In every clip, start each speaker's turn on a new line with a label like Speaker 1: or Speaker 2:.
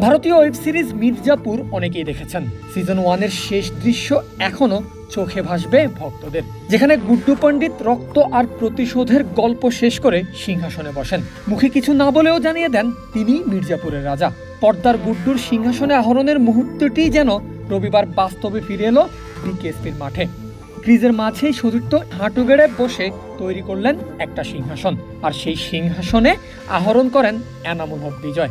Speaker 1: ভারতীয় web series Mirzapur অনেকেই দেখেছেন। সিজন ওয়ানের শেষ দৃশ্য এখনও চোখে ভাসবে ভক্তদের। যেখানে গুড্ডু পণ্ডিত রক্ত আর প্রতিশোধের গল্প শেষ করে সিংহাসনে বসেন। মুখে কিছু না বলেও জানিয়ে দেন তিনি মির্জাপুরের রাজা। পর্দার গুড্ডুর সিংহাসনে আহরণের মুহূর্তটি যেন রবিবার বাস্তবে ফিরে এলো বিকেএসপির মাঠে। ক্রিজের মাঝেই সতীর্থ হাঁটু গেড়ে বসে তৈরি করলেন একটা সিংহাসন। আর সেই সিংহাসনে আহরণ করেন এনামুল হক বিজয়।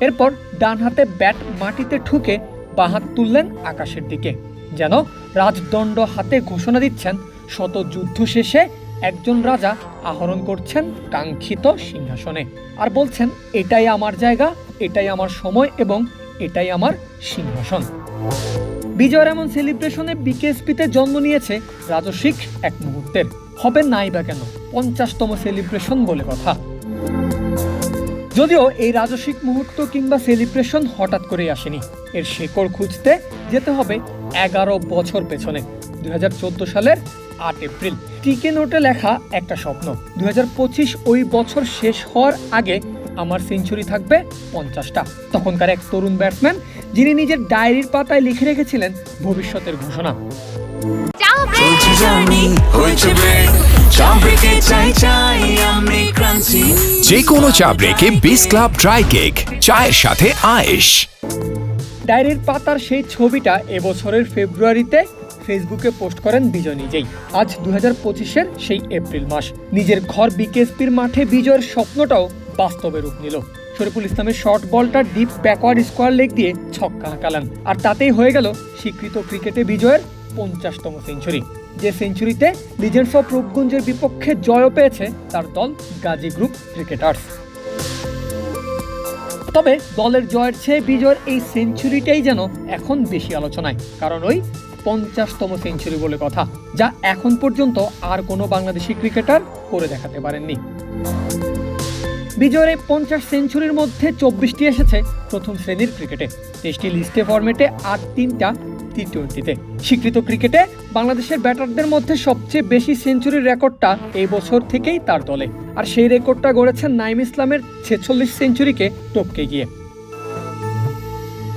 Speaker 1: এরপর ডান হাতে ব্যাট মাটিতে ঠুকে বাহাত তুললেন আকাশের দিকে। যেন রাজদণ্ড হাতে ঘোষণা দিচ্ছেন, শত যুদ্ধ শেষে একজন রাজা আহরণ করছেন কাঙ্ক্ষিত সিংহাসনে। আর বলছেন, এটাই আমার জায়গা, এটাই আমার সময় এবং এটাই আমার সিংহাসন। বিজয়ের এমন সেলিব্রেশনে বিকেএসপিতে জন্ম নিয়েছে রাজস্বিক এক মুহূর্তের। হবে নাই বা কেন, পঞ্চাশতম সেলিব্রেশন বলে কথা। যদিও এই রাজস্বিক মুহূর্ত কিংবা সেলিব্রেশন হঠাৎ করেই আসেনি। এর শেকড় খুঁজতে যেতে হবে এগারো বছর পেছনে। দুই সালের আট এপ্রিল। টিকে নোটে লেখা একটা স্বপ্ন। দুই ওই বছর শেষ হওয়ার আগে আমার সেঞ্চুরি থাকবে পঞ্চাশটা। তখনকার এক তরুণ ব্যাটসম্যান যিনি নিজের ডায়েরির পাতায় লিখে রেখেছিলেন ভবিষ্যতের ঘোষণা।
Speaker 2: চলছে জানি হয়েছে ব্রেক চাই চাই আমি ক্রান্তি
Speaker 3: যে কোনো চা ব্রেকে বিস ক্লাব ড্রাই কেক চায়ের সাথে আয়েশ।
Speaker 1: ডায়েরির পাতার সেই ছবিটা এবছরের ফেব্রুয়ারিতে ফেসবুকে পোস্ট করেন বিজয় নিজেই। আজ দু হাজার পঁচিশের সেই এপ্রিল মাস। নিজের ঘর বিকেএসপির মাঠে বিজয়ের স্বপ্নটাও বাস্তবে রূপ নিল। শরীফুল ইসলামের শর্ট বলটা ডিপ ব্যাকওয়ার্ড স্কোয়ার লেগ দিয়ে ছক্কা হাঁকালেন। আর তাতেই হয়ে গেল স্বীকৃত ক্রিকেটে বিজয়ের পঞ্চাশতম সেঞ্চুরি যে সেঞ্চুরিতে লিজেন্ডস অফ রূপগঞ্জের বিপক্ষে জয়ও পেয়েছে তার দল গাজী গ্রুপ ক্রিকেটার্স। তবে দলের জয়ের চেয়ে বিজয়ের এই সেঞ্চুরিটাই যেন এখন বেশি আলোচনায়, কারণ ওই পঞ্চাশতম সেঞ্চুরি বলে কথা, যা এখন পর্যন্ত আর কোনো বাংলাদেশি ক্রিকেটার করে দেখাতে পারেননি। বিজয়ের এই পঞ্চাশ সেঞ্চুরির মধ্যে চব্বিশটি এসেছে প্রথম শ্রেণির ক্রিকেটে। তেইশটি লিস্টে ফরম্যাটে আর তিনটা টি টোয়েন্টিতে স্বীকৃত ক্রিকেটে বাংলাদেশের ব্যাটারদের মধ্যে সবচেয়ে বেশি সেঞ্চুরির রেকর্ডটা এই বছর থেকেই তার দলে। আর সেই রেকর্ডটা গড়েছেন নাইম ইসলামের ছেচল্লিশ সেঞ্চুরিকে টপকে গিয়ে।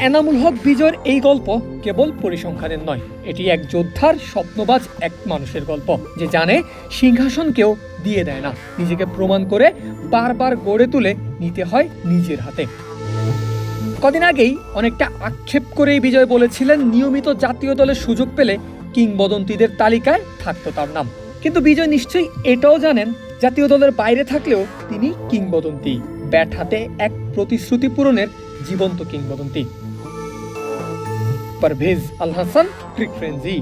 Speaker 1: এনামুল হক বিজয়ের এই গল্প কেবল পরিসংখ্যানের নয়, এটি এক যোদ্ধার স্বপ্নবাজ এক মানুষের গল্প, যে জানে সিংহাসন কেউ দিয়ে দেয় না, নিজেকে প্রমাণ করে বারবার গড়ে তুলে নিতে হয় নিজের হাতে। কদিন আগেই অনেকটা আক্ষেপ করেই বিজয় বলেছিলেন, নিয়মিত জাতীয় দলে সুযোগ পেলে কিংবদন্তিদের তালিকায় থাকতো তার নাম। কিন্তু বিজয় নিশ্চয়ই এটাও জানেন, জাতীয় দলের বাইরে থাকলেও তিনি কিংবদন্তি। ব্যাট হাতে এক প্রতিশ্রুতি পূরণের জীবন্ত কিংবদন্তি। Pervez Al Hasan, crick frenzy